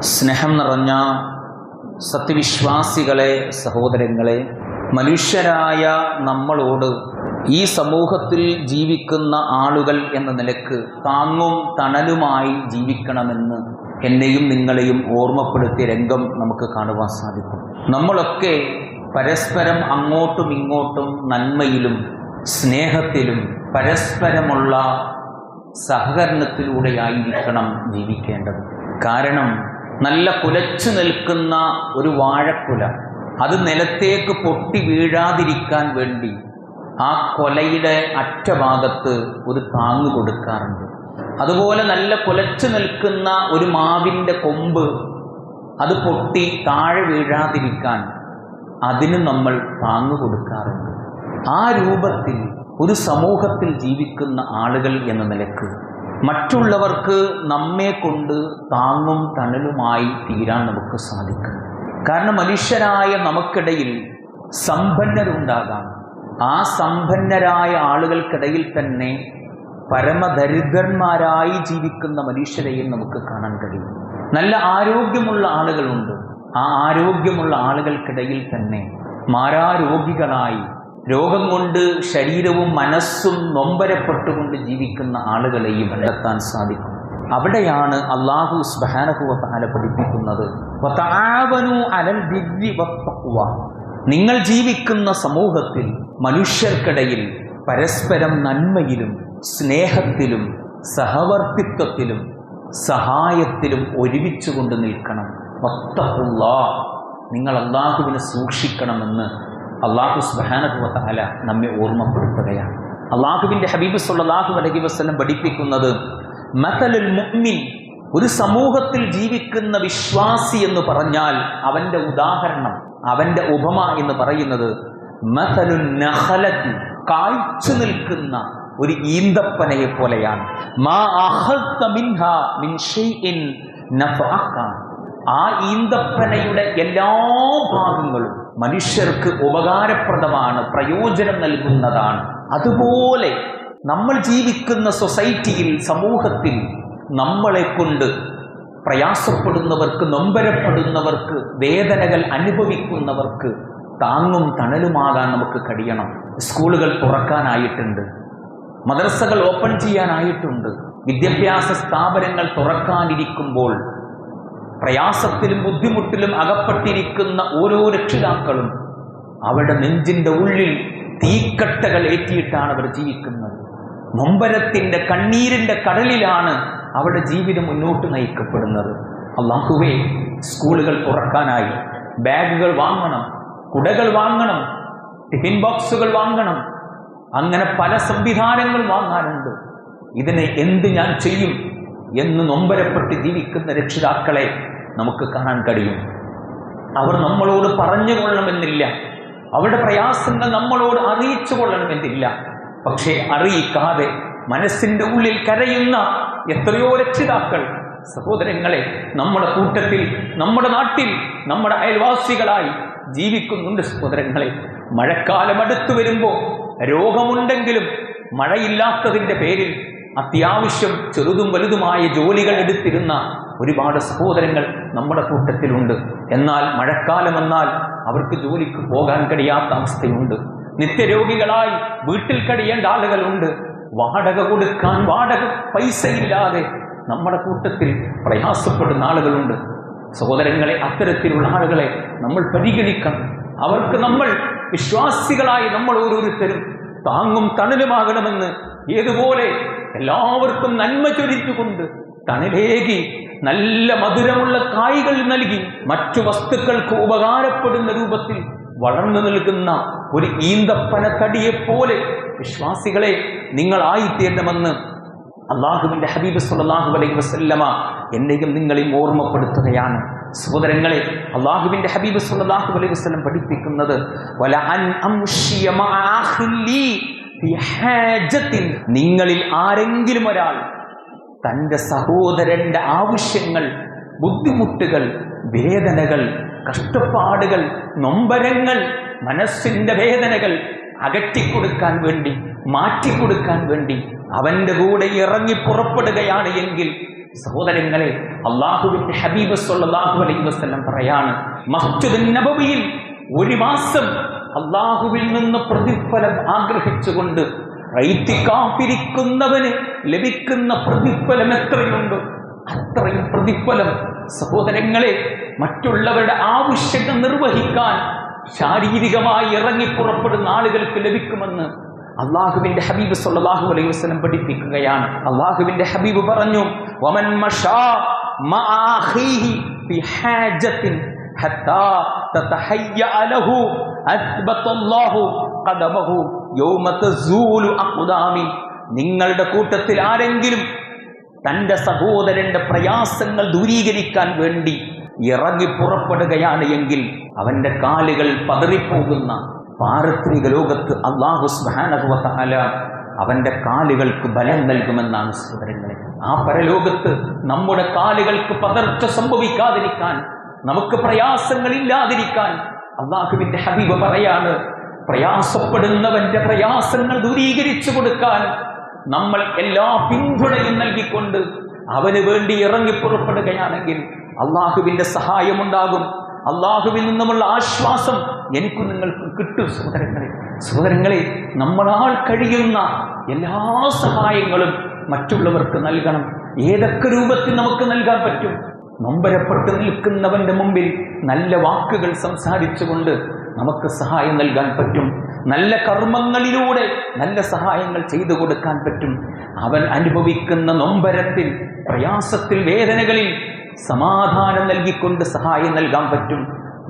സ്നേഹം നിറഞ്ഞ സത്യവിശ്വാസികളെ സഹോദരങ്ങളെ മനുഷ്യരായ നമ്മളോട് ഈ സമൂഹത്തിൽ ജീവിക്കുന്ന ആളുകൾ എന്ന നിലയ്ക്ക് താങ്ങും തണലുമായി ജീവിക്കണമെന്ന് എന്നെയും നിങ്ങളെയും ഓർമ്മപ്പെടുത്തിയ രംഗം നമുക്ക് കാണുവാൻ സാധിക്കും. നമ്മളൊക്കെ പരസ്പരം അങ്ങോട്ടും ഇങ്ങോട്ടും നന്മയിലും സ്നേഹത്തിലും പരസ്പരമുള്ള സഹകരണത്തിലൂടെയായിരിക്കണം ജീവിക്കേണ്ടത്. കാരണം നല്ല കുലച്ചു നിൽക്കുന്ന ഒരു വാഴക്കുല. അത് നിലത്തേക്ക് പൊട്ടി വീഴാതിരിക്കാൻ വേണ്ടി ആ കൊലയുടെ അറ്റഭാഗത്ത് ഒരു താങ്ങ് കൊടുക്കാറുണ്ട്. അതുപോലെ നല്ല കുലച്ചു നിൽക്കുന്ന ഒരു മാവിന്റെ കൊമ്പ് അത് പൊട്ടി താഴെ വീഴാതിരിക്കാൻ അതിന് നമ്മൾ താങ്ങ് കൊടുക്കാറുണ്ട്. ആ രൂപത്തിൽ ഒരു സമൂഹത്തിൽ ജീവിക്കുന്ന ആളുകൾ എന്ന നിലയ്ക്ക് മറ്റുള്ളവർക്ക് നമ്മെ കൊണ്ട് താങ്ങും തണലുമായി തീരാൻ നമുക്ക് സാധിക്കും. കാരണം മനുഷ്യരായ നമുക്കിടയിൽ സമ്പന്നരുണ്ടാകാം. ആ സമ്പന്നരായ ആളുകൾക്കിടയിൽ തന്നെ പരമദരിദ്രന്മാരായി ജീവിക്കുന്ന മനുഷ്യരെയും നമുക്ക് കാണാൻ കഴിയും. നല്ല ആരോഗ്യമുള്ള ആളുകളുണ്ട്. ആ ആരോഗ്യമുള്ള ആളുകൾക്കിടയിൽ തന്നെ മാരാരോഗികളായി രോഗം കൊണ്ട് ശരീരവും മനസ്സും നൊമ്പരപ്പെട്ടുകൊണ്ട് ജീവിക്കുന്ന ആളുകളെയും കണ്ടെത്താൻ സാധിക്കും അവിടെയാണ് അള്ളാഹു സ്ബഹാനഹുവത്താല പഠിപ്പിക്കുന്നത് അലൽ. നിങ്ങൾ ജീവിക്കുന്ന സമൂഹത്തിൽ മനുഷ്യർക്കിടയിൽ പരസ്പരം നന്മയിലും സ്നേഹത്തിലും സഹവർത്തിത്വത്തിലും സഹായത്തിലും ഒരുമിച്ച് കൊണ്ട് നിൽക്കണം. നിങ്ങൾ അള്ളാഹുവിനെ സൂക്ഷിക്കണമെന്ന് അള്ളാഹു സുബാനഹുവല നമ്മെ ഓർമ്മപ്പെടുത്തുകയാണ് അള്ളാഹുവിന്റെ ഹബീബ് സുല്ലാഹു അലഹി വസ്ലം പഠിപ്പിക്കുന്നത് മതലുൽ മുഅ്മിൻ ഒരു സമൂഹത്തിൽ ജീവിക്കുന്ന വിശ്വാസി എന്ന് പറഞ്ഞാൽ അവന്റെ ഉദാഹരണം അവന്റെ ഉപമ എന്ന് പറയുന്നത് മതലുൽ നഹലത്തിൽ കാഴ്ച നിൽക്കുന്ന ഒരു ഈന്തപ്പനയെ പോലെയാണ് മാ മിൻ. ആ ഈന്തപ്പനയുടെ എല്ലാ ഭാഗങ്ങളും മനുഷ്യർക്ക് ഉപകാരപ്രദമാണ് പ്രയോജനം നൽകുന്നതാണ്. അതുപോലെ നമ്മൾ ജീവിക്കുന്ന സൊസൈറ്റിയിൽ സമൂഹത്തിൽ നമ്മളെ കൊണ്ട് പ്രയാസപ്പെടുന്നവർക്ക് നൊമ്പരപ്പെടുന്നവർക്ക് വേദനകൾ അനുഭവിക്കുന്നവർക്ക് താങ്ങും തണലുമാകാൻ നമുക്ക് കഴിയണം. സ്കൂളുകൾ തുറക്കാനായിട്ടുണ്ട്. മദ്രസകൾ ഓപ്പൺ ചെയ്യാനായിട്ടുണ്ട്. വിദ്യാഭ്യാസ സ്ഥാപനങ്ങൾ തുറക്കാനിരിക്കുമ്പോൾ പ്രയാസത്തിലും ബുദ്ധിമുട്ടിലും അകപ്പെട്ടിരിക്കുന്ന ഓരോ രക്ഷിതാക്കളും അവരുടെ നെഞ്ചിന്റെ ഉള്ളിൽ തീക്കട്ടകൾ ഏറ്റിയിട്ടാണ് അവർ ജീവിക്കുന്നത്. നൊമ്പരത്തിന്റെ കണ്ണീരിന്റെ കടലിലാണ് അവരുടെ ജീവിതം മുന്നോട്ട് നയിക്കപ്പെടുന്നത്. അള്ളാഹുവേ സ്കൂളുകൾ തുറക്കാനായി ബാഗുകൾ വാങ്ങണം കുടകൾ വാങ്ങണം ടിഫിൻ ബോക്സുകൾ വാങ്ങണം അങ്ങനെ പല സംവിധാനങ്ങൾ വാങ്ങാനുണ്ട്. ഇതിനെ എന്ത് ഞാൻ ചെയ്യും? എന്ന് നൊമ്പരപ്പെട്ട് ജീവിക്കുന്ന രക്ഷിതാക്കളെ നമുക്ക് കാണാൻ കഴിയും. അവർ നമ്മളോട് പറഞ്ഞു കൊള്ളണമെന്നില്ല. അവരുടെ പ്രയാസങ്ങൾ നമ്മളോട് അറിയിച്ചു കൊള്ളണമെന്നില്ല. പക്ഷേ അറിയിക്കാതെ മനസ്സിന്റെ ഉള്ളിൽ കരയുന്ന എത്രയോ രക്ഷിതാക്കൾ സഹോദരങ്ങളെ നമ്മുടെ കൂട്ടത്തിൽ നമ്മുടെ നാട്ടിൽ നമ്മുടെ അയൽവാസികളായി ജീവിക്കുന്നുണ്ട് സഹോദരങ്ങളെ. മഴക്കാലം അടുത്തു വരുമ്പോൾ രോഗമുണ്ടെങ്കിലും മഴയില്ലാത്തതിന്റെ പേരിൽ അത്യാവശ്യം ചെറുതും വലുതുമായ ജോലികൾ എടുത്തിരുന്ന ഒരുപാട് സഹോദരങ്ങൾ നമ്മുടെ കൂട്ടത്തിലുണ്ട്. എന്നാൽ മഴക്കാലം എന്നാൽ അവർക്ക് ജോലിക്ക് പോകാൻ കഴിയാത്ത അവസ്ഥയുണ്ട്. നിത്യരോഗികളായി വീട്ടിൽ കഴിയേണ്ട ആളുകളുണ്ട്. വാടക കൊടുക്കാൻ വാടക പൈസയില്ലാതെ നമ്മുടെ കൂട്ടത്തിൽ പ്രയാസപ്പെടുന്ന ആളുകളുണ്ട്. സഹോദരങ്ങളെ അത്തരത്തിലുള്ള ആളുകളെ നമ്മൾ പരിഗണിക്കണം. അവർക്ക് നമ്മൾ വിശ്വാസികളായി നമ്മൾ ഓരോരുത്തരും താങ്ങും തണലുമാകണമെന്ന് ഏതുപോലെ എല്ലാവർക്കും നന്മ ചൊരിച്ചുകൊണ്ട് തണലേകി നല്ല മധുരമുള്ള കായ്കൾ നൽകി മറ്റു വസ്തുക്കൾക്ക് ഉപകാരപ്പെടുന്ന രൂപത്തിൽ വളർന്നു നിൽക്കുന്ന ഒരു ഈന്തപ്പന തടിയെപ്പോലെ വിശ്വാസികളെ നിങ്ങളായിത്തീരണമെന്ന് അള്ളാഹുവിന്റെ ഹബീബ് സുല്ലാഹു അലൈഹി വസല്ലമ എന്നെയും നിങ്ങളെയും ഓർമ്മപ്പെടുത്തുകയാണ്. സഹോദരങ്ങളെ അള്ളാഹുവിന്റെ ഹബീബ് സുല്ലാഹു അലൈഹി വസ്ലം പഠിപ്പിക്കുന്നത് നിങ്ങളിൽ ആരെങ്കിലും ഒരാൾ തന്റെ സഹോദരന്റെ ആവശ്യങ്ങൾ ബുദ്ധിമുട്ടുകൾ വേദനകൾ കഷ്ടപ്പാടുകൾ നൊമ്പരങ്ങൾ മനസ്സിന്റെ വേദനകൾ അകറ്റിക്കൊടുക്കാൻ വേണ്ടി മാറ്റിക്കൊടുക്കാൻ വേണ്ടി അവന്റെ കൂടെ ഇറങ്ങി പുറപ്പെടുകയാണ് എങ്കിൽ സഹോദരങ്ങളെ അള്ളാഹുവിന്റെ ഹബീബ് സല്ലല്ലാഹു അലൈഹി വസല്ലം പറയാണ് മസ്ജിദ് നബവിയിൽ ഒരു മാസം അള്ളാഹുവിൽ നിന്ന് പ്രതിഫലം ആഗ്രഹിച്ചുകൊണ്ട് റൈത്തിക്കാപ്പിരിക്കുന്നവന് ലഭിക്കുന്ന പ്രതിഫലം എത്രയുണ്ട്? അത്രയും പ്രതിഫലം സഹോദരങ്ങളെ മറ്റുള്ളവരുടെ ആവശ്യങ്ങൾ നിർവഹിക്കാൻ ശാരീരികമായി ഇറങ്ങിപ്പുറപ്പെടുന്ന ആളുകൾക്ക് ലഭിക്കുമെന്ന് അള്ളാഹുവിന്റെ ഹബീബ് സല്ലാഹു അലൈഹി വസ്ലം പഠിപ്പിക്കുകയാണ്. അള്ളാഹുവിന്റെ ഹബീബ് പറഞ്ഞു വമൻ നിങ്ങളുടെ കൂട്ടത്തിൽ ആരെങ്കിലും തന്റെ സഹോദരന്റെ പ്രയാസങ്ങൾ ദൂരീകരിക്കാൻ വേണ്ടി ഇറങ്ങി പുറപ്പെടുകയാണ് എങ്കിൽ അവന്റെ കാലുകൾ പതറിപ്പോകുന്ന പാരത്രിക ലോകത്ത് അള്ളാഹു സ്മഹാനഹുവല അവന്റെ കാലുകൾക്ക് ബലം നൽകുമെന്നാണ് സഹോദരങ്ങളെ. ആ പരലോകത്ത് നമ്മുടെ കാലുകൾക്ക് പതർച്ച സംഭവിക്കാതിരിക്കാൻ നമുക്ക് പ്രയാസങ്ങളില്ലാതിരിക്കാൻ അള്ളാഹുവിന്റെ ഹബീബ് പറയാണ് പ്രയാസപ്പെടുന്നവന്റെ പ്രയാസങ്ങൾ ദൂരീകരിച്ചു കൊടുക്കാൻ നമ്മൾ എല്ലാ പിന്തുണയും നൽകിക്കൊണ്ട് അവന് വേണ്ടി ഇറങ്ങി പുറപ്പെടുകയാണെങ്കിൽ അള്ളാഹുവിന്റെ സഹായമുണ്ടാകും. അള്ളാഹുവിൽ നിന്നുമുള്ള ആശ്വാസം എനിക്കും നിങ്ങൾക്കും കിട്ടും. സഹോദരങ്ങളെ സഹോദരങ്ങളെ നമ്മളാൽ കഴിയുന്ന എല്ലാ സഹായങ്ങളും മറ്റുള്ളവർക്ക് നൽകണം. ഏതൊക്കെ രൂപത്തിൽ നമുക്ക് നൽകാൻ പറ്റും? നൊമ്പരപ്പെട്ട് നിൽക്കുന്നവന്റെ മുമ്പിൽ നല്ല വാക്കുകൾ സംസാരിച്ചുകൊണ്ട് നമുക്ക് സഹായം നൽകാൻ പറ്റും. നല്ല കർമ്മങ്ങളിലൂടെ നല്ല സഹായങ്ങൾ ചെയ്തു കൊടുക്കാൻ പറ്റും. അവൻ അനുഭവിക്കുന്ന നൊമ്പരത്തിൽ പ്രയാസത്തിൽ വേദനകളിൽ സമാധാനം നൽകിക്കൊണ്ട് സഹായം നൽകാൻ പറ്റും.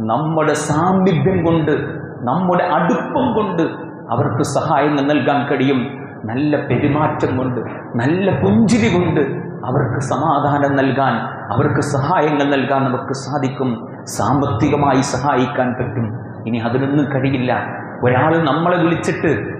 നമ്മുടെ സാമീപ്യം കൊണ്ട് നമ്മുടെ അടുപ്പം കൊണ്ട് അവർക്ക് സഹായങ്ങൾ നൽകാൻ കഴിയും. നല്ല പെരുമാറ്റം കൊണ്ട് നല്ല പുഞ്ചിരി കൊണ്ട് അവർക്ക് സമാധാനം നൽകാൻ അവർക്ക് സഹായങ്ങൾ നൽകാൻ നമുക്ക് സാധിക്കും. സാമ്പത്തികമായി സഹായിക്കാൻ പറ്റും. ഇനി അതിനൊന്നും കഴിയില്ല. ഒരാൾ നമ്മളെ വിളിച്ചിട്ട്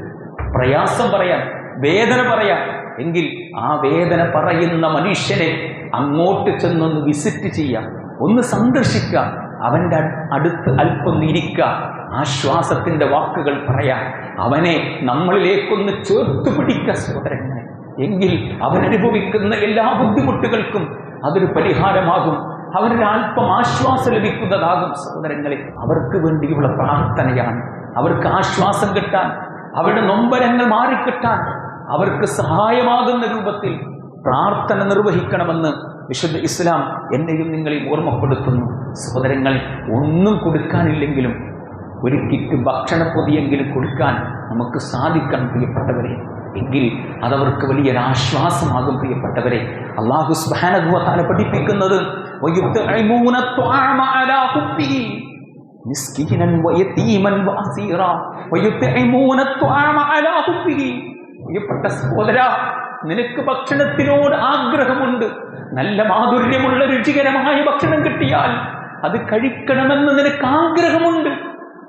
പ്രയാസം പറയാം വേദന പറയാം എങ്കിൽ ആ വേദന പറയുന്ന മനുഷ്യനെ അങ്ങോട്ട് ചെന്നൊന്ന് വിസിറ്റ് ചെയ്യാം ഒന്ന് സന്ദർശിക്കാം അവന്റെ അടുത്ത് അല്പം ഇരിക്കുക. ആശ്വാസത്തിന്റെ വാക്കുകൾ പറയാം അവനെ നമ്മളിലേക്കൊന്ന് ചേർത്ത് പിടിക്കുക സഹോദരങ്ങളെ. എങ്കിൽ അവൻ അനുഭവിക്കുന്ന എല്ലാ ബുദ്ധിമുട്ടുകൾക്കും അതൊരു പരിഹാരമാകും. അവരുടെ അല്പം ആശ്വാസം ലഭിക്കുന്നതാകും സഹോദരങ്ങളെ. അവർക്ക് വേണ്ടിയുള്ള പ്രാർത്ഥനയാണ്. അവർക്ക് ആശ്വാസം കിട്ടാൻ അവരുടെ നൊമ്പരങ്ങൾ മാറിക്കിട്ടാൻ അവർക്ക് സഹായമാകുന്ന രൂപത്തിൽ പ്രാർത്ഥന നിർവഹിക്കണമെന്ന് വിശുദ്ധ ഇസ്ലാം എന്നെയും നിങ്ങളെയും ഓർമ്മപ്പെടുത്തുന്നു. സഹോദരങ്ങൾ ഒന്നും കൊടുക്കാനില്ലെങ്കിലും ഒരു കിറ്റ് ഭക്ഷണപ്പൊതിയെങ്കിലും കൊടുക്കാൻ നമുക്ക് സാധിക്കണം പ്രിയപ്പെട്ടവരെ. എങ്കിൽ അതവർക്ക് വലിയൊരാശ്വാസമാകും പ്രിയപ്പെട്ടവരെ. അള്ളാഹു സ്ബാനഭൂത്താല പഠിപ്പിക്കുന്നത് നിനക്ക് ഭക്ഷണത്തിനോട് ആഗ്രഹമുണ്ട്. നല്ല മാധുര്യമുള്ള രുചികരമായ ഭക്ഷണം കിട്ടിയാൽ അത് കഴിക്കണമെന്ന് നിനക്ക് ആഗ്രഹമുണ്ട്.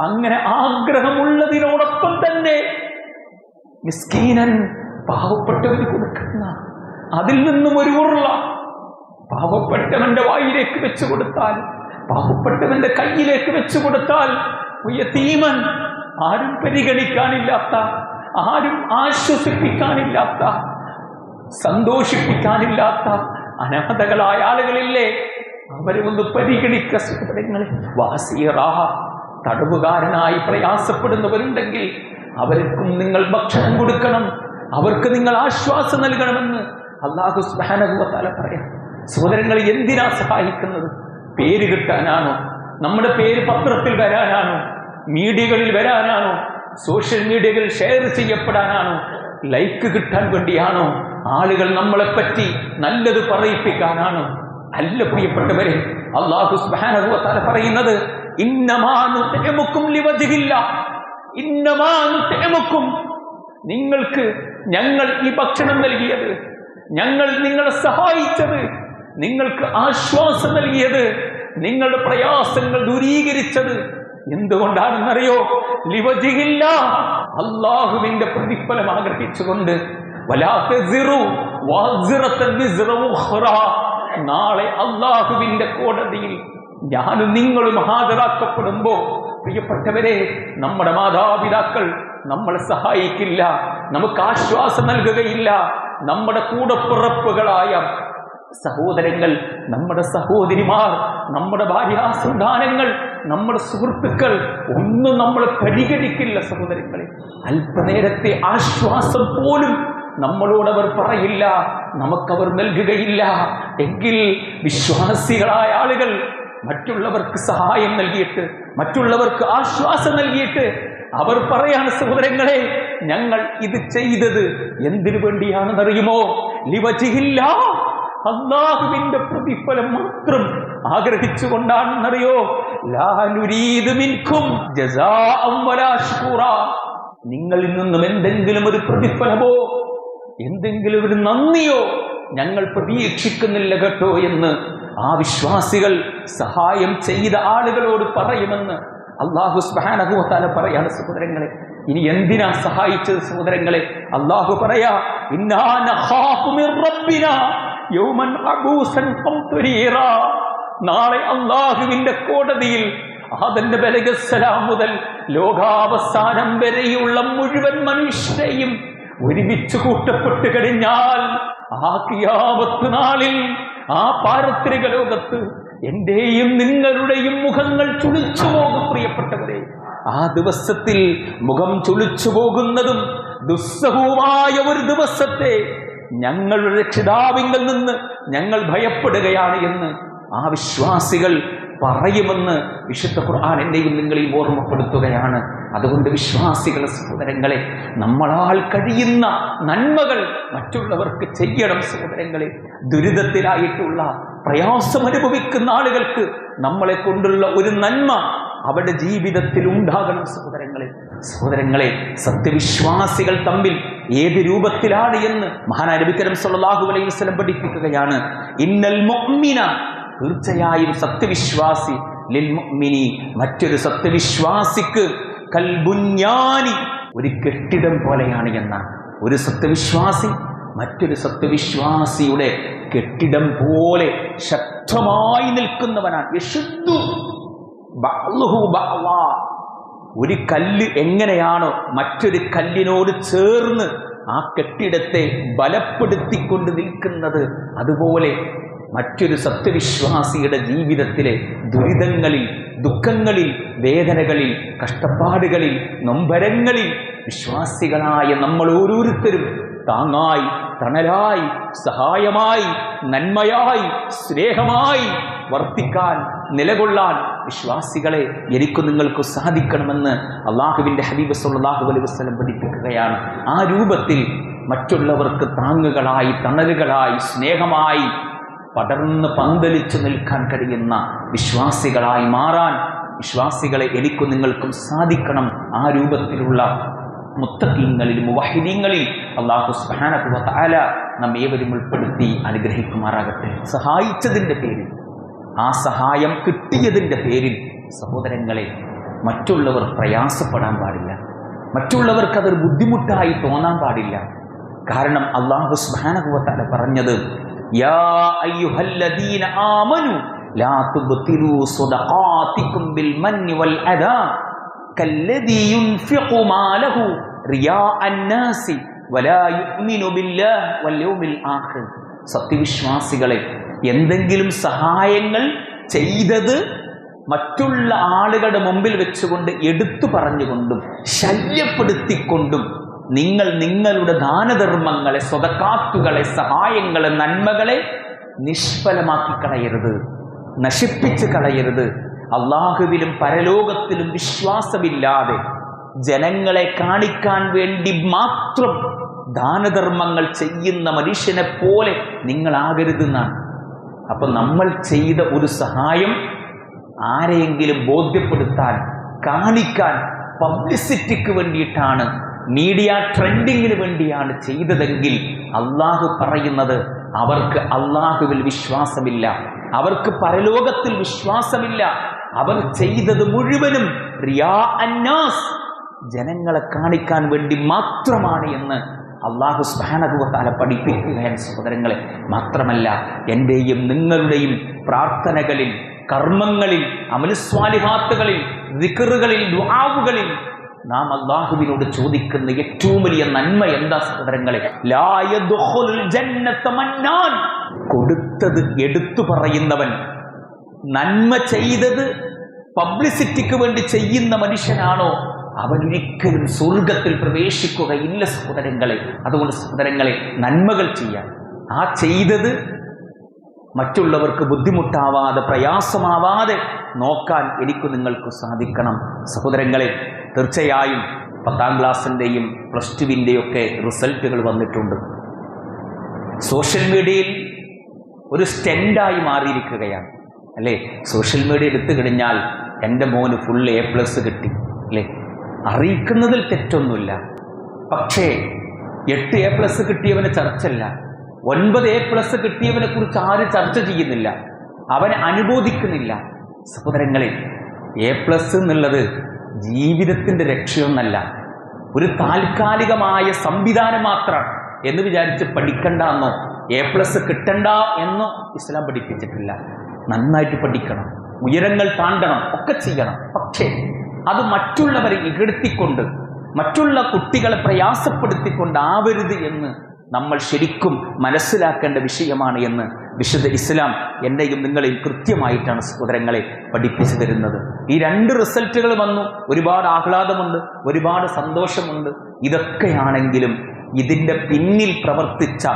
അങ്ങനെ ആഗ്രഹമുള്ളതിനോടൊപ്പം തന്നെ മിസ്കീനൻ പാവപ്പെട്ടവന് കൊടുക്കുന്ന അതിൽ നിന്നും ഒരു ഉരുള പാവപ്പെട്ടവന്റെ വായിലേക്ക് വെച്ചു കൊടുത്താൽ പാവപ്പെട്ടവന്റെ കയ്യിലേക്ക് വെച്ചു കൊടുത്താൽ തീമൻ ആരും പരിഗണിക്കാനില്ലാത്ത ആരും ആശ്വസിപ്പിക്കാനില്ലാത്ത സന്തോഷിപ്പിക്കാനില്ലാത്ത അനാഥകളായ ആളുകളില്ലേ? അവരെ ഒന്ന് പരിഗണിക്ക സുഹൃത്തുക്കളെ വാസീറാഹ തടവുകാരനായി പ്രയാസപ്പെടുന്നവരുണ്ടെങ്കിൽ അവർക്കും നിങ്ങൾ ഭക്ഷണം കൊടുക്കണം. അവർക്ക് നിങ്ങൾ ആശ്വാസം നൽകണമെന്ന് അള്ളാഹു സ്മഹാനകുവത്താല പറയാം. സഹോദരങ്ങൾ എന്തിനാ സഹായിക്കുന്നത്? പേര് കിട്ടാനാണോ? നമ്മുടെ പേര് പത്രത്തിൽ വരാനാണോ? മീഡിയകളിൽ വരാനാണോ? സോഷ്യൽ മീഡിയകളിൽ ഷെയർ ചെയ്യപ്പെടാനാണോ? ലൈക്ക് കിട്ടാൻ വേണ്ടിയാണോ? ആളുകൾ നമ്മളെപ്പറ്റി നല്ലത് പറയിപ്പിക്കാനാണോ? അല്ല പ്രിയപ്പെട്ടവരെ അള്ളാഹു സ്മഹാനകുവത്താല പറയുന്നത് തേമുക്കും ലിവജില്ല ഇന്നമാനു തേമുക്കും. നിങ്ങൾക്ക് ഞങ്ങൾ ഈ ഭക്ഷണം നൽകിയത് ഞങ്ങൾ നിങ്ങളെ സഹായിച്ചത് നിങ്ങൾക്ക് ആശ്വാസം നൽകിയത് നിങ്ങളുടെ പ്രയാസങ്ങൾ ദൂരീകരിച്ചത്. എന്തുകൊണ്ടാണെന്നറിയോ? ലിവജില്ല അള്ളാഹുവിന്റെ പ്രതിഫലം ആഗ്രഹിച്ചുകൊണ്ട്. നാളെ അള്ളാഹുവിന്റെ കോടതിയിൽ ഞാനും നിങ്ങളും ഹാജരാക്കപ്പെടുമ്പോ പ്രിയപ്പെട്ടവരെ നമ്മുടെ മാതാപിതാക്കൾ നമ്മളെ സഹായിക്കില്ല നമുക്ക് ആശ്വാസം നൽകുകയില്ല. നമ്മുടെ കൂടപ്പിറപ്പുകളായ സഹോദരങ്ങൾ നമ്മുടെ സഹോദരിമാർ നമ്മുടെ ഭാര്യാസന്താനങ്ങൾ നമ്മുടെ സുഹൃത്തുക്കൾ ഒന്നും നമ്മൾ പരിഗണിക്കില്ല സഹോദരങ്ങളെ. അല്പനേരത്തെ ആശ്വാസം പോലും നമ്മളോടവർ പറയില്ല നമുക്കവർ നൽകുകയില്ല. എങ്കിൽ വിശ്വാസികളായ ആളുകൾ മറ്റുള്ളവർക്ക് സഹായം നൽകിയിട്ട് മറ്റുള്ളവർക്ക് ആശ്വാസം നൽകിയിട്ട് അവർ പറയാണ് സഹോദരങ്ങളെ ഞങ്ങൾ ഇത് ചെയ്തത് എന്തിനു വേണ്ടിയാണെന്നറിയുമോ ലിവചില്ല അള്ളാഹുവിന്റെ പ്രതിഫലം മാത്രം ആഗ്രഹിച്ചുകൊണ്ടാണെന്നറിയോ. നിങ്ങളിൽ നിന്നും എന്തെങ്കിലും ഒരു പ്രതിഫലമോ എന്തെങ്കിലും ഒരു നന്ദിയോ ഞങ്ങൾ പ്രതീക്ഷിക്കുന്നില്ല കേട്ടോ എന്ന് ആ വിശ്വാസികൾ സഹായം ചെയ്ത ആളുകളോട് പറയുമെന്ന് അള്ളാഹു സ്ബാനഹുത്താല പറയാണ് സഹോദരങ്ങളെ ഇനി എന്തിനാ സഹായിച്ചത് സഹോദരങ്ങളെ അള്ളാഹു പറയാ. നാളെ അള്ളാഹുവിന്റെ കോടതിയിൽ ആദന്റെ ബലഗസ്സലാം മുതൽ ലോകാവസാനം വരെയുള്ള മുഴുവൻ മനുഷ്യരെയും ഒരുമിച്ച് കൂട്ടപ്പെട്ട് കഴിഞ്ഞാൽ ആ കിയാവത്ത് നാളിൽ ആ പാരത്രിക ലോകത്ത് എന്റെയും നിങ്ങളുടെയും മുഖങ്ങൾ ചുളിച്ചു പോകും പ്രിയപ്പെട്ടവരെ. ആ ദിവസത്തിൽ മുഖം ചുളിച്ചു പോകുന്നതും ദുസ്സഹവുമായ ഒരു ദിവസത്തെ ഞങ്ങളുടെ രക്ഷിതാവിങ്കിൽ നിന്ന് ഞങ്ങൾ ഭയപ്പെടുകയാണ് എന്ന് ആ വിശ്വാസികൾ പറയുമെന്ന് വിശുദ്ധ ഖുർആൻ എന്നെയും നിങ്ങളെയും ഓർമ്മപ്പെടുത്തുകയാണ്. അതുകൊണ്ട് വിശ്വാസികളെ സഹോദരങ്ങളെ നമ്മളാൽ കഴിയുന്ന നന്മകൾ മറ്റുള്ളവർക്ക് ചെയ്യണം സഹോദരങ്ങളെ. ദുരിതത്തിലായിട്ടുള്ള പ്രയാസം അനുഭവിക്കുന്ന ആളുകൾക്ക് നമ്മളെ കൊണ്ടുള്ള ഒരു നന്മ അവരുടെ ജീവിതത്തിൽ ഉണ്ടാകണം സഹോദരങ്ങളെ. സഹോദരങ്ങളെ സത്യവിശ്വാസികൾ തമ്മിൽ ഏത് രൂപത്തിലാണ് എന്ന് മഹാനാരബിക്കരം സല്ലാഹു അലൈഹി വസല്ലം പഠിപ്പിക്കുകയാണ്. ഇന്നൽ മുഅ്മിന തീർച്ചയായും സത്യവിശ്വാസി. ലിൽമിനി മറ്റൊരു സത്യവിശ്വാസിക്ക് കൽബുഞ്ഞാനി ഒരു കെട്ടിടം പോലെയാണ് എന്നാണ്. ഒരു സത്യവിശ്വാസി മറ്റൊരു സത്യവിശ്വാസിയുടെ കെട്ടിടം പോലെ ശക്തമായി നിൽക്കുന്നവനാണ്. യശുദ്ധു. ഒരു കല്ല് എങ്ങനെയാണോ മറ്റൊരു കല്ലിനോട് ചേർന്ന് ആ കെട്ടിടത്തെ ബലപ്പെടുത്തിക്കൊണ്ട് നിൽക്കുന്നത്. അതുപോലെ മറ്റൊരു സത്യവിശ്വാസിയുടെ ജീവിതത്തിലെ ദുരിതങ്ങളിൽ ദുഃഖങ്ങളിൽ വേദനകളിൽ കഷ്ടപ്പാടുകളിൽ നൊമ്പരങ്ങളിൽ വിശ്വാസികളായ നമ്മൾ ഓരോരുത്തരും താങ്ങായി തണലായി സഹായമായി നന്മയായി സ്നേഹമായി വർത്തിക്കാൻ നിലകൊള്ളാൻ വിശ്വാസികളെ എനിക്ക് നിങ്ങൾക്ക് സാധിക്കണമെന്ന് അള്ളാഹുവിന്റെ ഹബീബ് സല്ലാഹു അലൈഹി വസ്ലം പഠിപ്പിക്കുകയാണ്. ആ രൂപത്തിൽ മറ്റുള്ളവർക്ക് താങ്ങുകളായി തണലുകളായി സ്നേഹമായി പടർന്ന് പന്തലിച്ചു നിൽക്കാൻ കഴിയുന്ന വിശ്വാസികളായി മാറാൻ വിശ്വാസികളെ എനിക്കും നിങ്ങൾക്കും സാധിക്കണം ആ രൂപത്തിലുള്ള മുത്തക്കീങ്ങളിൽ മുവഹിദീങ്ങളിൽ അള്ളാഹു സുബ്ഹാനഹു താല ഏവരും ഉൾപ്പെടുത്തി അനുഗ്രഹിക്കുമാറാകട്ടെ. സഹായിച്ചതിന്റെ പേരിൽ ആ സഹായം കിട്ടിയതിന്റെ പേരിൽ സഹോദരങ്ങളെ മറ്റുള്ളവർ പ്രയാസപ്പെടാൻ പാടില്ല. മറ്റുള്ളവർക്ക് അതൊരു ബുദ്ധിമുട്ടായി തോന്നാൻ പാടില്ല. കാരണം അള്ളാഹു തആല പറഞ്ഞത് സത്യവിശ്വാസികളെ എന്തെങ്കിലും സഹായങ്ങൾ ചെയ്തത് മറ്റുള്ള ആളുകളുടെ മുമ്പിൽ വെച്ചുകൊണ്ട് എടുത്തു പറഞ്ഞുകൊണ്ടും ശല്യപ്പെടുത്തിക്കൊണ്ടും നിങ്ങൾ നിങ്ങളുടെ ദാനധർമ്മങ്ങളെ സ്വതക്കാത്തുകളെ സഹായങ്ങളെ നന്മകളെ നിഷ്ഫലമാക്കി കളയരുത്. നശിപ്പിച്ച് കളയരുത്. അള്ളാഹുവിലും പരലോകത്തിലും വിശ്വാസമില്ലാതെ ജനങ്ങളെ കാണിക്കാൻ വേണ്ടി മാത്രം ദാനധർമ്മങ്ങൾ ചെയ്യുന്ന മനുഷ്യനെ പോലെ നിങ്ങളാകരുതെന്നാണ്. അപ്പൊ നമ്മൾ ചെയ്ത ഒരു സഹായം ആരെയെങ്കിലും ബോധ്യപ്പെടുത്താൻ കാണിക്കാൻ പബ്ലിസിറ്റിക്ക് വേണ്ടിയിട്ടാണ് മീഡിയ ട്രെൻഡിങ്ങിന് വേണ്ടിയാണ് ചെയ്തതെങ്കിൽ അള്ളാഹു പറയുന്നത് അവർക്ക് അള്ളാഹുവിൽ വിശ്വാസമില്ല അവർക്ക് പരലോകത്തിൽ വിശ്വാസമില്ല. അവർ ചെയ്തത് മുഴുവനും റിയാ അന്നാസ് ജനങ്ങളെ കാണിക്കാൻ വേണ്ടി മാത്രമാണ് എന്ന് അള്ളാഹു സ്ബാനകുവത്താല പഠിപ്പിക്കുകയാണ് സഹോദരങ്ങളെ. മാത്രമല്ല എന്റെയും നിങ്ങളുടെയും പ്രാർത്ഥനകളിൽ കർമ്മങ്ങളിൽ അമലുസ്വാലിഹാത്തുകളിൽ ദിക്കറുകളിൽ ദുആവുകളിൽ നാം അള്ളാഹുവിനോട് ചോദിക്കുന്ന ഏറ്റവും വലിയ നന്മ എന്താ സഹോദരങ്ങളെ? കൊടുത്തത് എടുത്തു പറയുന്നവൻ. നന്മ ചെയ്തത് പബ്ലിസിറ്റിക്ക് വേണ്ടി ചെയ്യുന്ന മനുഷ്യനാണോ? അവൻ ഒരിക്കലും സ്വർഗത്തിൽ പ്രവേശിക്കുകയില്ല സഹോദരങ്ങളെ. അതുകൊണ്ട് സഹോദരങ്ങളെ നന്മകൾ ചെയ്യാൻ ആ ചെയ്തത് മറ്റുള്ളവർക്ക് ബുദ്ധിമുട്ടാവാതെ പ്രയാസമാവാതെ നോക്കാൻ എനിക്ക് നിങ്ങൾക്ക് സാധിക്കണം. സഹോദരങ്ങളെ തീർച്ചയായും പത്താം ക്ലാസ്സിന്റെയും പ്ലസ് ടുവിന്റെയും ഒക്കെ റിസൾട്ടുകൾ വന്നിട്ടുണ്ട്. സോഷ്യൽ മീഡിയയിൽ ഒരു സ്റ്റെൻഡായി മാറിയിരിക്കുകയാണ്. അല്ലേ? സോഷ്യൽ മീഡിയ എടുത്തു കഴിഞ്ഞാൽ എന്റെ മോന് ഫുൾ എ പ്ലസ് കിട്ടി. അല്ലേ? അറിയിക്കുന്നതിൽ തെറ്റൊന്നുമില്ല. പക്ഷേ എട്ട് എ പ്ലസ് കിട്ടിയവന് ചർച്ചല്ല ഒൻപത് എ പ്ലസ് കിട്ടിയവനെ കുറിച്ച് ആരും ചർച്ച ചെയ്യുന്നില്ല. അവനെ അനുബോധിക്കുന്നില്ല. സഹോദരങ്ങളിൽ എ പ്ലസ് എന്നുള്ളത് ജീവിതത്തിന്റെ രക്ഷയൊന്നല്ല ഒരു താൽക്കാലികമായ സംവിധാനം മാത്രം എന്ന് വിചാരിച്ച് പഠിക്കണ്ട എന്നോ എ പ്ലസ് കിട്ടണ്ട എന്നോ ഇസ്ലാം പഠിപ്പിച്ചിട്ടില്ല. നന്നായിട്ട് പഠിക്കണം. ഉയരങ്ങൾ താണ്ടണം. ഒക്കെ ചെയ്യണം. പക്ഷേ അത് മറ്റുള്ളവരെ ഇകഴ്ത്തിക്കൊണ്ട് മറ്റുള്ള കുട്ടികളെ പ്രയാസപ്പെടുത്തിക്കൊണ്ടാവരുത് എന്ന് നമ്മൾ ശരിക്കും മനസ്സിലാക്കേണ്ട വിഷയമാണ് എന്ന് വിശുദ്ധ ഇസ്ലാം എന്നെയും നിങ്ങളെയും കൃത്യമായിട്ടാണ് സഹോദരങ്ങളെ പഠിപ്പിച്ചു തരുന്നത്. ഈ രണ്ട് റിസൾട്ടുകൾ വന്നു. ഒരുപാട് ആഹ്ലാദമുണ്ട്. ഒരുപാട് സന്തോഷമുണ്ട്. ഇതൊക്കെയാണെങ്കിലും ഇതിന്റെ പിന്നിൽ പ്രവർത്തിച്ച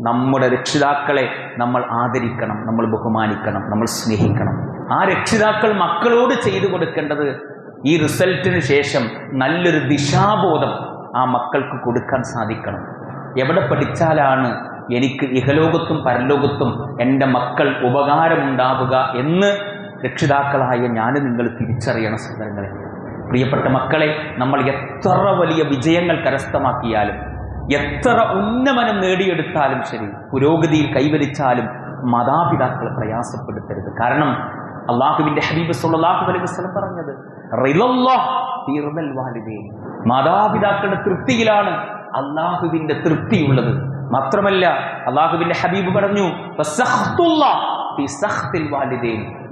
നമ്മുടെ രക്ഷിതാക്കളെ നമ്മൾ ആദരിക്കണം നമ്മൾ ബഹുമാനിക്കണം നമ്മൾ സ്നേഹിക്കണം. ആ രക്ഷിതാക്കൾ മക്കളോട് ചെയ്തു കൊടുക്കേണ്ടത് ഈ റിസൾട്ടിന് ശേഷം നല്ലൊരു ദിശാബോധം ആ മക്കൾക്ക് കൊടുക്കാൻ സാധിക്കണം. എവിടെ പഠിച്ചാലാണ് എനിക്ക് ഇഹലോകത്തും പരലോകത്തും എന്റെ മക്കൾ ഉപകാരമുണ്ടാവുക എന്ന് രക്ഷിതാക്കളായ ഞാൻ നിങ്ങൾ തിരിച്ചറിയണം സഹോദരങ്ങളെ. പ്രിയപ്പെട്ട മക്കളെ നമ്മൾ എത്ര വലിയ വിജയങ്ങൾ കരസ്ഥമാക്കിയാലും എത്ര ഉന്നമനം നേടിയെടുത്താലും ശരി പുരോഗതിയിൽ കൈവരിച്ചാലും മാതാപിതാക്കളെ പ്രയാസപ്പെടുത്തരുത്. കാരണം അള്ളാഹുവിന്റെ ഹബീബ് സുല്ലാഹു അലൈഹി വസല്ലം പറഞ്ഞത് മാതാപിതാക്കളുടെ തൃപ്തിയിലാണ് അള്ളാഹുവിന്റെ തൃപ്തിയുള്ളത്. മാത്രമല്ല അള്ളാഹുവിന്റെ ഹബീബ് പറഞ്ഞു.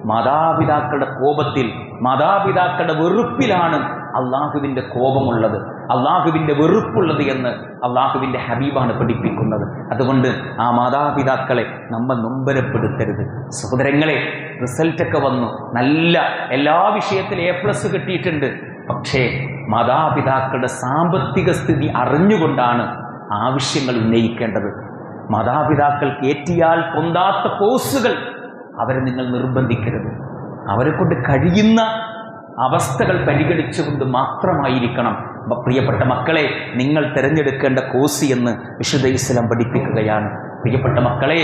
മാതാപിതാക്കളുടെ കോപത്തിൽ മാതാപിതാക്കളുടെ വെറുപ്പിലാണ് അള്ളാഹുവിന്റെ കോപമുള്ളത്. അള്ളാഹുവിന്റെ വെറുപ്പുള്ളത് എന്ന് അള്ളാഹുവിന്റെ ഹബീബാണ് പഠിപ്പിക്കുന്നത്. അതുകൊണ്ട് ആ മാതാപിതാക്കളെ നമ്മൾ നൊമ്പരപ്പെടുത്തരുത്. സഹോദരങ്ങളെ റിസൾട്ടൊക്കെ വന്നു. നല്ല എല്ലാ വിഷയത്തിലും എ പ്ലസ് കിട്ടിയിട്ടുണ്ട്. പക്ഷേ മാതാപിതാക്കളുടെ സാമ്പത്തിക സ്ഥിതി അറിഞ്ഞുകൊണ്ടാണ് ആവശ്യങ്ങൾ ഉന്നയിക്കേണ്ടത്. മാതാപിതാക്കൾ ഏറ്റിയാൽ പൊന്താത്ത കോഴ്സുകൾ അവരെ നിങ്ങൾ നിർബന്ധിക്കരുത്. അവരെ കൊണ്ട് കഴിയുന്ന അവസ്ഥകൾ പരിഗണിച്ചുകൊണ്ട് മാത്രമായിരിക്കണം. പ്രിയപ്പെട്ട മക്കളെ നിങ്ങൾ തിരഞ്ഞെടുക്കേണ്ട കോഴ്സ് എന്ന് വിശുദ്ധ ഇസ്ലം പഠിപ്പിക്കുകയാണ്. പ്രിയപ്പെട്ട മക്കളെ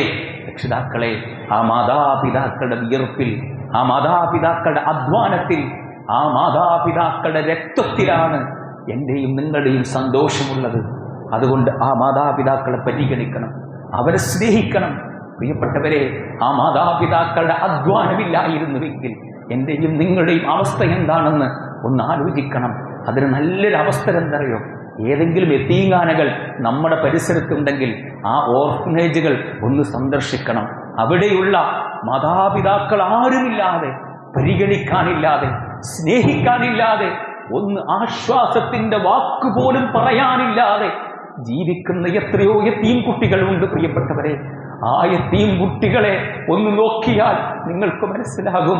രക്ഷിതാക്കളെ ആ മാതാപിതാക്കളുടെ വിയർപ്പിൽ ആ മാതാപിതാക്കളുടെ അധ്വാനത്തിൽ ആ മാതാപിതാക്കളുടെ രക്തത്തിലാണ് എന്റെയും നിങ്ങളുടെയും സന്തോഷമുള്ളത്. അതുകൊണ്ട് ആ മാതാപിതാക്കളെ പരിഗണിക്കണം. അവരെ സ്നേഹിക്കണം. പ്രിയപ്പെട്ടവരെ ആ മാതാപിതാക്കളുടെ അധ്വാനമില്ലായിരുന്നുവെങ്കിൽ എന്റെയും നിങ്ങളുടെയും അവസ്ഥ എന്താണെന്ന് ഒന്ന് ആലോചിക്കണം. അതിന് നല്ലൊരു അവസരം എന്തറിയോ? ഏതെങ്കിലും എത്തീങ്കാനകൾ നമ്മുടെ പരിസരത്തുണ്ടെങ്കിൽ ആ ഓർഫനേജുകൾ ഒന്ന് സന്ദർശിക്കണം. അവിടെയുള്ള മാതാപിതാക്കൾ ആരുമില്ലാതെ പരിഗണിക്കാനില്ലാതെ സ്നേഹിക്കാനില്ലാതെ ഒന്ന് ആശ്വാസത്തിന്റെ വാക്കുപോലും പറയാനില്ലാതെ ജീവിക്കുന്ന എത്രയോ എത്തീം കുട്ടികളുണ്ട് പ്രിയപ്പെട്ടവരെ. ആ എത്തീം കുട്ടികളെ ഒന്ന് നോക്കിയാൽ നിങ്ങൾക്ക് മനസ്സിലാകും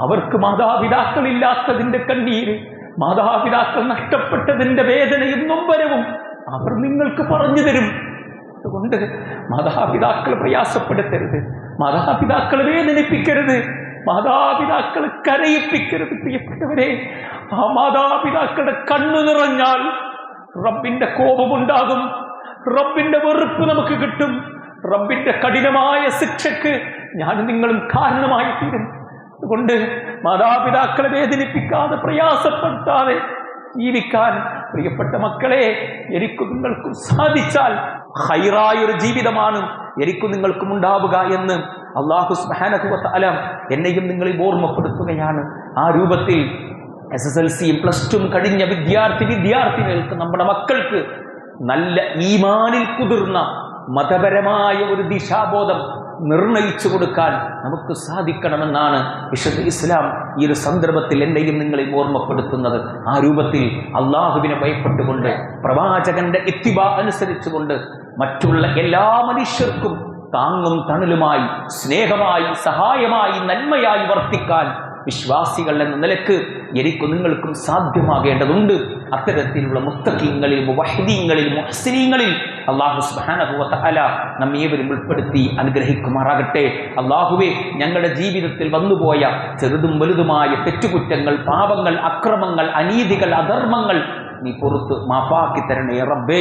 അവർക്ക് മാതാപിതാക്കളില്ലാത്തതിന്റെ കണ്ണീര് മാതാപിതാക്കൾ നഷ്ടപ്പെട്ടതിന്റെ വേദനയും നൊമ്പരവും അവർ നിങ്ങൾക്ക് പറഞ്ഞു തരും. അതുകൊണ്ട് മാതാപിതാക്കൾ പ്രയാസപ്പെടുത്തരുത് മാതാപിതാക്കൾ വേദനിപ്പിക്കരുത്. മാതാപിതാക്കളെ കരയിപ്പിക്കരുത് പ്രിയപ്പെട്ടവരെ. ആ മാതാപിതാക്കളുടെ കണ്ണു നിറഞ്ഞാൽ റബ്ബിന്റെ കോപമുണ്ടാകും. റബ്ബിന്റെ വെറുപ്പ് നമുക്ക് കിട്ടും. റബ്ബിന്റെ കഠിനമായ ശിക്ഷക്ക് ഞാൻ നിങ്ങളും കാരണമായി തീരും അതുകൊണ്ട് മാതാപിതാക്കളെ വേദനിപ്പിക്കാതെ പ്രയാസപ്പെടുത്താതെ ജീവിക്കാൻ. പ്രിയപ്പെട്ട മക്കളെ എനിക്കും നിങ്ങൾക്കും സാധിച്ചാൽ ഹൈറായൊരു ജീവിതമാണ് എനിക്കും നിങ്ങൾക്കും ഉണ്ടാവുക എന്ന് അള്ളാഹു സ്മഹാനഹുവല എന്നെയും നിങ്ങളെ ഓർമ്മപ്പെടുത്തുകയാണ്. ആ രൂപത്തിൽ എസ് എസ് എൽ സിയും പ്ലസ് ടും കഴിഞ്ഞ വിദ്യാർത്ഥി വിദ്യാർത്ഥികൾക്ക് നമ്മുടെ മക്കൾക്ക് നല്ല ഈമാനിൽ കുതിർന്ന മതപരമായ ഒരു ദിശാബോധം നിർണയിച്ചു കൊടുക്കാൻ നമുക്ക് സാധിക്കണമെന്നാണ് വിശുദ്ധ ഇസ്ലാം ഈ ഒരു സന്ദർഭത്തിൽ എന്നെയും നിങ്ങളെ ഓർമ്മപ്പെടുത്തുന്നത്. ആ രൂപത്തിൽ അള്ളാഹുവിനെ ഭയപ്പെട്ടുകൊണ്ട് പ്രവാചകന്റെ ഇത്തിബ അനുസരിച്ചുകൊണ്ട് മറ്റുള്ള എല്ലാ മനുഷ്യർക്കും താങ്ങും തണലുമായി സ്നേഹമായി സഹായമായി നന്മയായി വർത്തിക്കാൻ വിശ്വാസികൾ എന്ന നിലയ്ക്ക് എനിക്കും നിങ്ങൾക്കും സാധ്യമാകേണ്ടതുണ്ട്. അത്തരത്തിലുള്ള മുത്തക്കീങ്ങളിൽ വഹദീങ്ങളിൽ മുഹസിനീങ്ങളിൽ അള്ളാഹു സുബാനഹുല നമ്മ ഏവരും ഉൾപ്പെടുത്തി അനുഗ്രഹിക്കുമാറാകട്ടെ. അള്ളാഹുവെ ഞങ്ങളുടെ ജീവിതത്തിൽ വന്നുപോയ ചെറുതും വലുതുമായ തെറ്റുകുറ്റങ്ങൾ പാപങ്ങൾ അക്രമങ്ങൾ അനീതികൾ അധർമ്മങ്ങൾ നീ പുറത്ത് മാപ്പാക്കി തരണേ റബ്ബേ.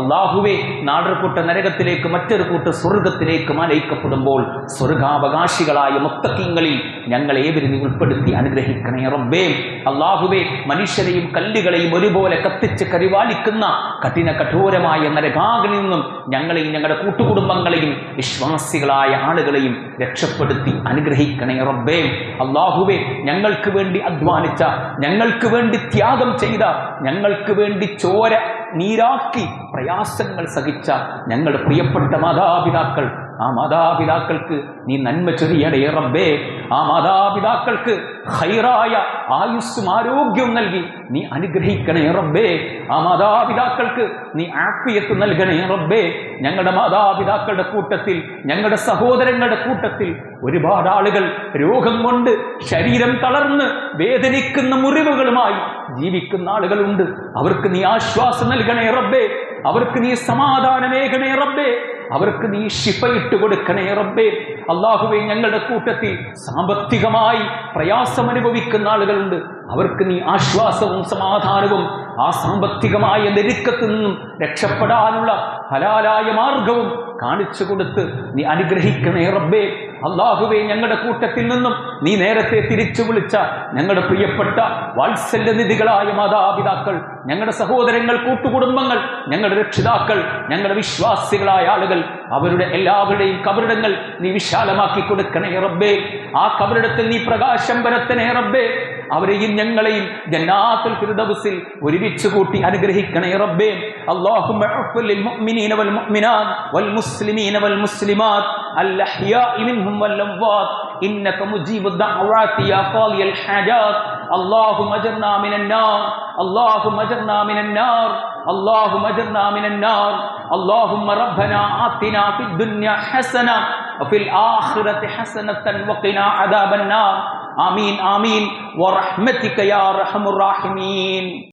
അള്ളാഹുവേ നാടൊരു കൂട്ട നരകത്തിലേക്ക് മറ്റൊരു കൂട്ട് സ്വർഗത്തിലേക്ക് മലയിക്കപ്പെടുമ്പോൾ സ്വർഗാവകാശികളായ മുത്തക്കിങ്ങളിൽ ഞങ്ങൾ ഏവരും ഉൾപ്പെടുത്തി അനുഗ്രഹിക്കണേ റബ്ബേ. അള്ളാഹുവേ മനുഷ്യരെയും കല്ലുകളെയും ഒരുപോലെ കത്തിച്ച് കരിവാലിക്കുന്ന കഠിന കഠോരമായ നരകാകിൽ നിന്നും ഞങ്ങളെയും ഞങ്ങളുടെ കൂട്ടുകുടുംബങ്ങളെയും വിശ്വാസികളായ ആളുകളെയും രക്ഷപ്പെടുത്തി അനുഗ്രഹിക്കണേ റബ്ബേ. അള്ളാഹുവേ ഞങ്ങൾക്ക് വേണ്ടി അധ്വാനിച്ച ഞങ്ങൾക്ക് വേണ്ടി ത്യാഗം ചെയ്ത ഞങ്ങൾക്ക് വേണ്ടി ചോര നീരാക്കി പ്രയാസങ്ങൾ സഹിച്ച ഞങ്ങളുടെ പ്രിയപ്പെട്ട മാതാപിതാക്കൾ ആ മാതാപിതാക്കൾക്ക് നീ നന്മ ചൊരിയണേ റബ്ബേ. ആ മാതാപിതാക്കൾക്ക് ഹൈറായ ആയുസ്സും ആരോഗ്യവും നൽകി നീ അനുഗ്രഹിക്കണേ റബ്ബേ. ആ മാതാപിതാക്കൾക്ക് നീ ആഫിയത്ത് നൽകണേ റബ്ബേ. ഞങ്ങളുടെ മാതാപിതാക്കളുടെ കൂട്ടത്തിൽ ഞങ്ങളുടെ സഹോദരങ്ങളുടെ കൂട്ടത്തിൽ ഒരുപാട് ആളുകൾ രോഗം കൊണ്ട് ശരീരം തളർന്ന് വേദനിക്കുന്ന മുറിവുകളുമായി ജീവിക്കുന്ന ആളുകളുണ്ട്. അവർക്ക് നീ ആശ്വാസം നൽകണേ റബ്ബേ. അവർക്ക് നീ സമാധാനമേകണേ റബ്ബേ. അവർക്ക് നീ ശിഫ ഇട്ട് കൊടുക്കണേ റബ്ബേ. അള്ളാഹുവെ ഞങ്ങളുടെ കൂട്ടത്തിൽ സാമ്പത്തികമായി പ്രയാസം അനുഭവിക്കുന്ന ആളുകളുണ്ട്. അവർക്ക് നീ ആശ്വാസവും സമാധാനവും ആ സാമ്പത്തികമായ നെരുക്കത്തിൽ നിന്നും രക്ഷപ്പെടാനുള്ള ഹലാലായ മാർഗവും കാണിച്ചു കൊടുത്ത് നീ അനുഗ്രഹിക്കണേ റബ്ബേ. അള്ളാഹുവെ ഞങ്ങളുടെ കൂട്ടത്തിൽ നിന്നും നീ നേരത്തെ തിരിച്ചു വിളിച്ച ഞങ്ങളുടെ പ്രിയപ്പെട്ട വാത്സല്യനിധികളായ മാതാപിതാക്കൾ ഞങ്ങളുടെ സഹോദരങ്ങൾ കൂട്ടുകുടുംബങ്ങൾ ഞങ്ങളുടെ രക്ഷിതാക്കൾ ഞങ്ങളുടെ വിശ്വാസികളായ ആളുകൾ അവരുടെ എല്ലാവരുടെയും കബറിടങ്ങൾ നീ വിശാലമാക്കി കൊടുക്കണേ റബ്ബേ. ആ കബറിടത്തിൽ നീ പ്രകാശം പരത്തണേ റബ്ബേ. അവരെയും ഞങ്ങളെയും ജന്നാത്തുൽ ഫിർദൗസിൽ ഒരുമിച്ച് കൂട്ടി അനുഗ്രഹിക്കണേ റബ്ബേ. അല്ലാഹുമ്മ വൽ മുഅ്മിനീന വൽ മുഅ്മിനാത് വൽ മുസ്ലിമീന വൽ മുസ്ലിമാത് الأحياء منهم والأموات. إنك مجيب الدعوات يا قاضي الحاجات. اللهم اجرنا من النار. اللهم اجرنا من النار. اللهم اجرنا من النار. اللهم ربنا آتنا في الدنيا حسنة وفي الآخرة حسنة وقنا عذاب النار. آمين آمين. ورحمتك يا أرحم الراحمين.